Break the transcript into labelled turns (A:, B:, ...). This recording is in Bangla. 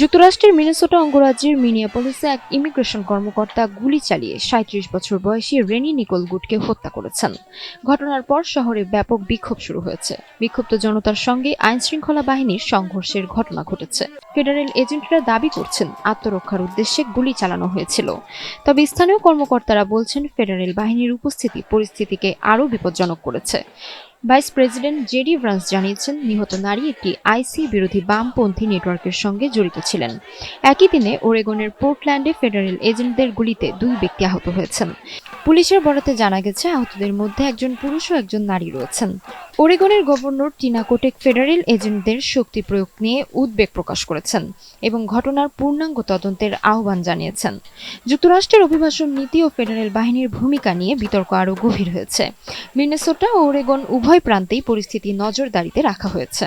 A: যুক্তরাষ্ট্রের মিনেসোটা অঙ্গরাজ্যের মিনিয়াপলিসে এক ইমিগ্রেশন কর্মকর্তা গুলি চালিয়ে সাঁত্রিশ বছর বয়সী রেনি নিকোল গুটকে হত্যা করেছেন। ঘটনার পর শহরে ব্যাপক বিক্ষোভ শুরু হয়েছে। বিক্ষুব্ধ জনতার সঙ্গে আইন শৃঙ্খলা বাহিনীর সংঘর্ষের ঘটনা ঘটেছে। ফেডারেল এজেন্টরা দাবি করছেন আত্মরক্ষার উদ্দেশ্যে গুলি চালানো হয়েছিল। তবে স্থানীয় কর্মকর্তারা বলছেন ফেডারেল বাহিনীর উপস্থিতি পরিস্থিতিকে আরও বিপজ্জনক করেছে। ভাইস প্রেসিডেন্ট জেডি ভ্রান্স জানিয়েছেন, নিহত নারী একটি আইসি বিরোধী বামপন্থী নেটওয়ার্কের সঙ্গে জড়িত ছিলেন। একই দিনে ওরেগনের পোর্টল্যান্ডে ফেডারেল এজেন্টদের গুলিতে দুই ব্যক্তি আহত হয়েছেন। পুলিশের বরাতে জানা গেছে, আহতদের মধ্যে একজন পুরুষ ও একজন নারী রয়েছেন। ওরেগনের গভর্নর টিনা কোটেক ফেডারেল এজেন্টদের শক্তি প্রয়োগ নিয়ে উদ্বেগ প্রকাশ করেছেন এবং ঘটনার পূর্ণাঙ্গ তদন্তের আহ্বান জানিয়েছেন। যুক্তরাষ্ট্রের অভিবাসন নীতি ও ফেডারেল বাহিনীর ভূমিকা নিয়ে বিতর্ক আরও গভীর হয়েছে। মিনেসোটা ও ওরেগন উভয় প্রান্তেই পরিস্থিতি নজরদারিতে রাখা হয়েছে।